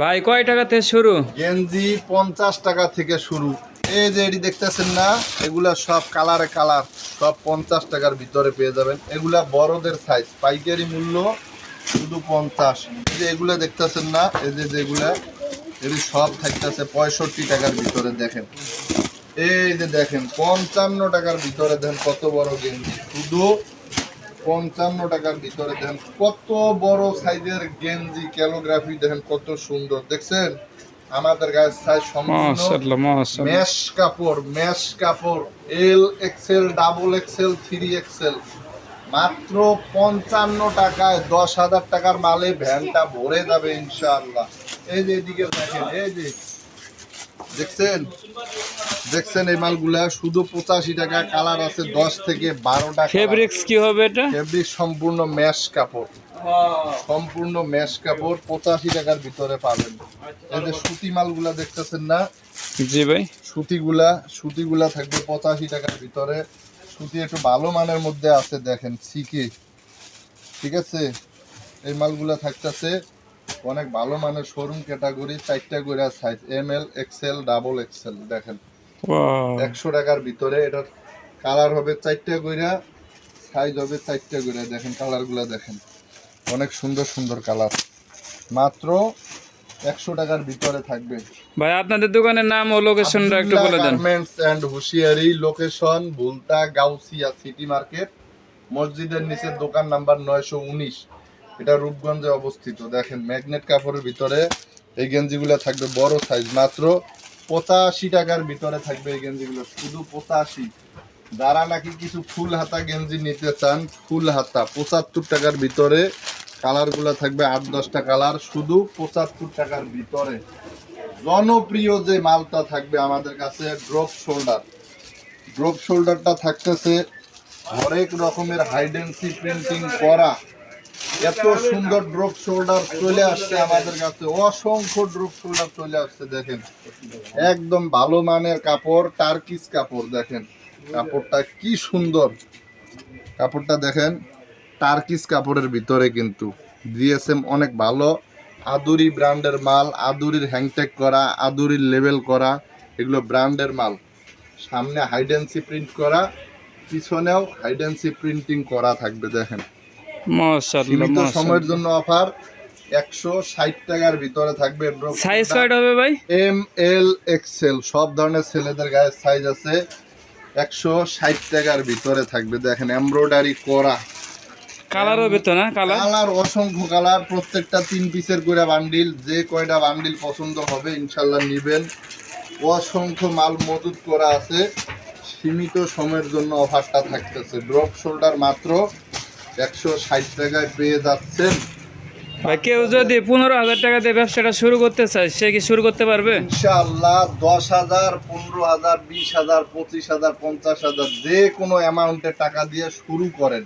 ভাই, কয় টাকা থেকে শুরু? গেঞ্জি পঞ্চাশ টাকা থেকে শুরু। এই যে এটি দেখতেছেন না, এগুলা সব কালারে কালার সব পঞ্চাশ টাকার ভিতরে পেয়ে যাবেন। এগুলা বড়দের সাইজ পাইকারি মূল্য শুধু পঞ্চাশ। এই যে এগুলা দেখতেছেন না, এই যে যেগুলা এটি সব থাকতেছে পঁয়ষট্টি টাকার ভিতরে, দেখেন। এই যে দেখেন, পঞ্চান্ন টাকার ভিতরে দেখেন কত বড় গেঞ্জি। শুধু পঞ্চান্ন টাকার ভিতরে দেখেন কত বড় সাইজের গেঞ্জি ক্যালোগ্রাফি দেখেন কত সুন্দর। দেখছেন? আমাদের গায়ের সাইজ সম্পূর্ণ মেশ কাপড় মেশ কাপড় L XL double XL three XL মাত্র পঞ্চান্ন টাকায় দশ হাজার টাকার মালে ভ্যানটা ভরে যাবে ইনশাআল্লাহ। এই যে এদিকে দেখেন এই যে। দেখছেন? দেখছেন এই মালগুলা শুধু পঁচাশি টাকা কালার আছে দশ থেকে বারো টাকা। ফেব্রিক্স কি হবে এটা? ফেব্রিক সম্পূর্ণ ম্যাশ কাপড়। সম্পূর্ণ ম্যাশ কাপড় পঁচাশি টাকার ভিতরে পাবেন। এই যে সুতি মালগুলা দেখতেছেন না? জি ভাই। সুতিগুলা সুতিগুলা থাকবে পঁচাশি টাকার ভিতরে। সুতি একটু ভালো মানের মধ্যে আছে দেখেন সিকি। ঠিক আছে? এই মালগুলা থাকতেছে অনেক ভালো মানের শোরুম ক্যাটাগরি চারটা করে size M L XL double XL দেখেন। একশো টাকার ভিতরে এটার কালার হবে চারটা কইরা সাইজ হবে চারটা কইরা দেখেন কালারগুলো দেখেন। অনেক সুন্দর সুন্দর কালার। মাত্র একশো টাকার ভিতরে থাকবে। ভাই আপনাদের দোকানের নাম ও লোকেশনটা একটু বলে দেন। Garments and হুশিয়ারি location Bhulta Gausia city market মসজিদের নিচে দোকান নাম্বার নয়শো উনিশ। এটা রূপগঞ্জে অবস্থিত। দেখেন ম্যাগনেট কাপড়ের ভিতরে এই গেঞ্জিগুলো থাকবে বড় সাইজ মাত্র পঁচাশি টাকার ভিতরে থাকবে এই গেঞ্জিগুলো, শুধু পঁচাশি। যারা নাকি কিছু ফুল হাতা গেঞ্জি নিতে চান, ফুল হাতা, পঁচাত্তর টাকার ভিতরে কালারগুলো থাকবে আট, দশটা কালার, শুধু পঁচাত্তর টাকার ভিতরে। জনপ্রিয় যে মালটা থাকবে আমাদের কাছে, ড্রপ শোল্ডার। ড্রপ শোল্ডারটা থাকতেছে হরেক রকমের হাইডেন্সি প্রিন্টিং করা। এত সুন্দর ড্রপ শোল্ডার চলে আসছে আমাদের কাছে। অসংখ্য ড্রপ শোল্ডার চলে আসছে, দেখেন। একদম ভালো মানের কাপড় টার্কিস কাপড়, দেখেন। কাপড়টা কি সুন্দর। কাপড়টা দেখেন টার্কিস কাপড়ের ভিতরে কিন্তু। ডিএসএম অনেক ভালো। আদুরি ব্র্যান্ডের মাল, আদুরির হ্যাংটেক করা, আদুরির লেবেল করা, এগুলো ব্র্যান্ডের মাল। সামনে হাইডেন্সি প্রিন্ট করা, পিছনেও হাইডেন্সি প্রিন্টিং করা থাকবে, দেখেন। সীমিত সময়ের জন্য অফার একশো ষাট টাকার ভিতরে থাকবে সাইজ কয়টা হবে ভাই? এম এল এক্সেল সব ধরনের ছেলেদের গায়ের সাইজ আছে। একশো ষাট টাকার ভিতরে থাকবে। দেখেন এমব্রয়ডারি করা। কালার হবে তো না? কালার কালার অসংখ্য কালার প্রত্যেকটা তিন পিসের করে বান্ডিল যে কয়টা বান্ডিল পছন্দ হবে ইনশাল্লাহ নিবেন। অসংখ্য মাল মজুত করা আছে। সীমিত সময়ের জন্য অফারটা থাকতেছে। ড্রপ শোল্ডার মাত্র একশো ষাট টাকায় পেয়ে যাচ্ছেন। ভাই কেউ যদি পনেরো হাজার টাকা দিয়ে ব্যবসাটা শুরু করতে চায় সে কি শুরু করতে পারবে? ইনশাআল্লাহ দশ হাজার পনেরো হাজার বিশ হাজার পঁচিশ হাজার পঞ্চাশ হাজার যে কোনো অ্যামাউন্টে টাকা দিয়ে শুরু করেন।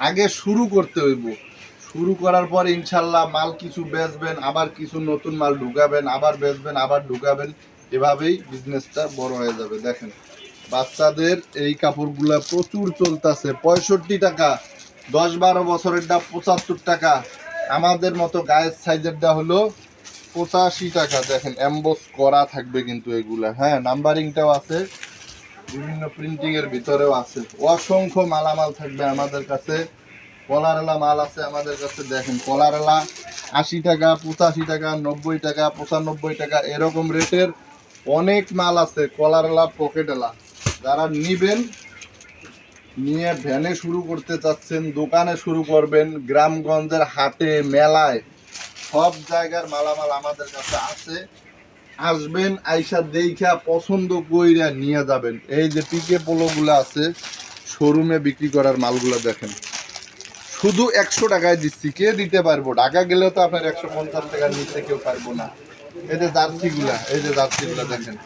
আগে শুরু করতে হইব। শুরু করার পর ইনশাল্লাহ মাল কিছু বেচবেন আবার কিছু নতুন মাল ঢুকাবেন আবার বেচবেন আবার ঢুকাবেন। এভাবেই বিজনেসটা বড় হয়ে যাবে। দেখেন বাচ্চাদের এই কাপড়গুলা প্রচুর চলতেছে। পঁয়ষট্টি টাকা দশ বারো বছরেরটা পঁচাত্তর টাকা। আমাদের মতো গায়ের সাইজেরটা হলো পঁচাশি টাকা। দেখেন অ্যাম্বোস করা থাকবে কিন্তু এগুলা। হ্যাঁ নাম্বারিংটাও আছে, বিভিন্ন প্রিন্টিং এর ভিতরেও আছে। অসংখ্য মালামাল থাকবে আমাদের কাছে। কলারেলা মাল আছে আমাদের কাছে, দেখেন। কলারেলা আশি টাকা, পঁচাশি টাকা, নব্বই টাকা, পঁচানব্বই টাকা, এরকম রেটের অনেক মাল আছে, কলারেলা, পকেটেলা। যারা নিবেন নিয়ে ভ্যানে শুরু করতে চাচ্ছেন, দোকানে শুরু করবেন, গ্রামগঞ্জের হাটে, মেলায়। সব জায়গার মালামাল আমাদের কাছে আছে। আসবেন, আইসা দেখা পছন্দ কইরা নিয়ে যাবেন। এই যে পিকে পোলোগুলো আছে, শোরুমে বিক্রি করার মালগুলো দেখেন। শুধু একশো টাকায় দিচ্ছি, কে দিতে পারব? ঢাকা গেলেও তো আপনার একশো পঞ্চাশ টাকার নিচে কেউ পারব না। এই যে জার্সিগুলা, এই যে জার্সিগুলা দেখেন।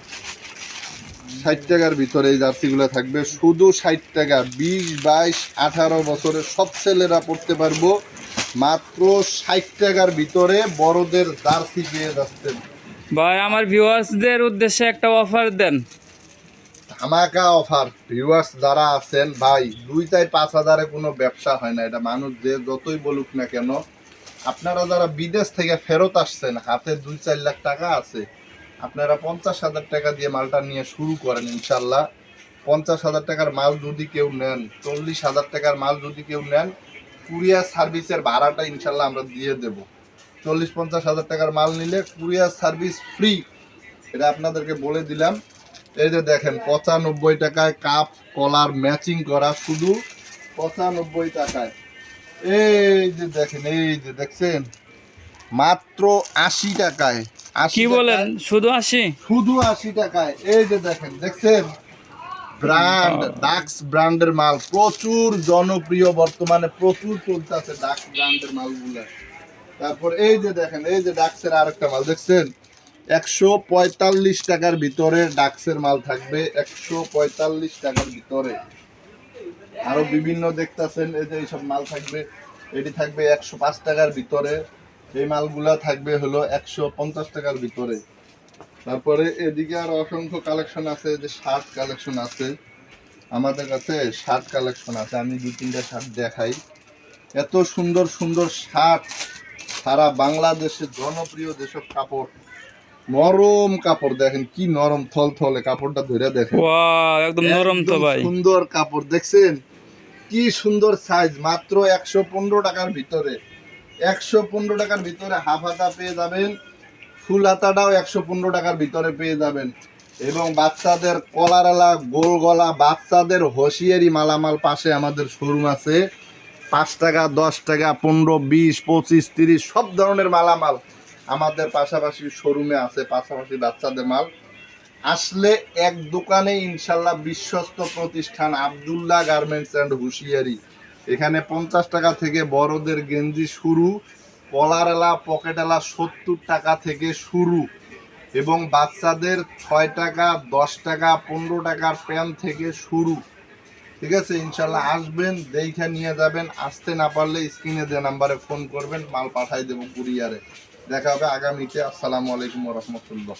ষাট টাকার ভিতরে এই জার্সিগুলো থাকবে। শুধু ষাট টাকা বিশ বাইশ আঠারো বছরের সব ছেলেরা পড়তে পারব। মাত্র ষাট টাকার ভিতরে বড়দের জার্সি পেয়ে যাচ্ছেন। ভাই আমার ভিউয়ার্সদের উদ্দেশ্যে একটা অফার দেন। ধামাকা অফার ভিউয়ার্স যারা আছেন ভাই দুই চাই পাঁচ হাজারে কোনো ব্যবসা হয় না। এটা মানুষ যে যতই বলুক না কেন আপনারা যারা বিদেশ থেকে ফেরত আসছেন হাতে দুই চার লাখ টাকা আছে আপনারা পঞ্চাশ হাজার টাকা দিয়ে মালটা নিয়ে শুরু করেন ইনশাল্লাহ। পঞ্চাশ হাজার টাকার মাল যদি কেউ নেন, চল্লিশ হাজার টাকার মাল যদি কেউ নেন, কুরিয়ার সার্ভিসের ভাড়াটা ইনশাল্লাহ আমরা দিয়ে দেব। চল্লিশ, পঞ্চাশ হাজার টাকার মাল নিলে কুরিয়ার সার্ভিস ফ্রি। এটা আপনাদেরকে বলে দিলাম। এই যে দেখেন, পঁচানব্বই টাকায় কাপ, কলার ম্যাচিং করা শুধু পঁচানব্বই টাকায়। এই যে দেখেন, এই যে দেখছেন, মাত্র আশি টাকায় কি বলেন? শুধু আসি শুধু আশি টাকায়। এই যে দেখেন দেখছেন? ব্র্যান্ড ডাক্স ব্র্যান্ডের মাল। প্রচুর জনপ্রিয় বর্তমানে প্রচুর চলতেছে ডাক্স ব্র্যান্ডের মালগুলো। তারপর এই যে দেখেন এই যে ডাক্সের আরেকটা মাল দেখছেন? একশো পঁয়তাল্লিশ টাকার ভিতরে ডাক্সের মাল থাকবে একশো পঁয়তাল্লিশ টাকার ভিতরে। আরও বিভিন্ন দেখতাছেন এই যে এইসব মাল থাকবে। এটি থাকবে একশো পাঁচ টাকার ভিতরে। এই মালগুলা থাকবে হলো একশো পঞ্চাশ টাকার ভিতরে। তারপরে এদিকে আর অসংখ্য কালেকশন আছে যে শার্ট কালেকশন আছে। আমাদের কাছে শার্ট কালেকশন আছে আমি দু তিনটা শার্ট দেখাই। এত সুন্দর সুন্দর শার্ট সারা বাংলাদেশের জনপ্রিয় যেসব কাপড় নরম কাপড় দেখেন কি নরম থল থলে কাপড়টা ধরে দেখেন। একদম নরম তো ভাই। সুন্দর কাপড় দেখছেন? কি সুন্দর সাইজ মাত্র একশো পনেরো টাকার ভিতরে। একশো পনেরো টাকার ভিতরে হাফ হাতা পেয়ে যাবেন, ফুল হাতাটাও একশো পনেরো টাকার ভিতরে পেয়ে যাবেন। এবং বাচ্চাদের কলারালা, গোল গলা, বাচ্চাদের হোশিয়ারি মালামাল পাশে আমাদের শোরুম আছে। পাঁচ টাকা, দশ টাকা, পনেরো, বিশ, পঁচিশ, তিরিশ, সব ধরনের মালামাল আমাদের পাশাপাশি শোরুমে আছে, পাশাপাশি বাচ্চাদের মাল। আসলে এক দোকানে ইনশাল্লাহ বিশ্বস্ত প্রতিষ্ঠান আবদুল্লাহ গার্মেন্টস অ্যান্ড হুঁশিয়ারি। এখানে পঞ্চাশ টাকা থেকে বড়দের গেঞ্জি শুরু কলারেলা পকেটেলা সত্তর টাকা থেকে শুরু। এবং বাচ্চাদের ছয় টাকা, দশ টাকা, পনেরো টাকার প্যান্ট থেকে শুরু। ঠিক আছে, ইনশাল্লাহ আসবেন, দেখে নিয়ে যাবেন। আসতে না পারলে স্ক্রিনে যে নাম্বারে ফোন করবেন, মাল পাঠাই দেবো কুরিয়ারে। দেখা হবে আগামীতে। আসসালামু আলাইকুম রহমতুল্লাহ।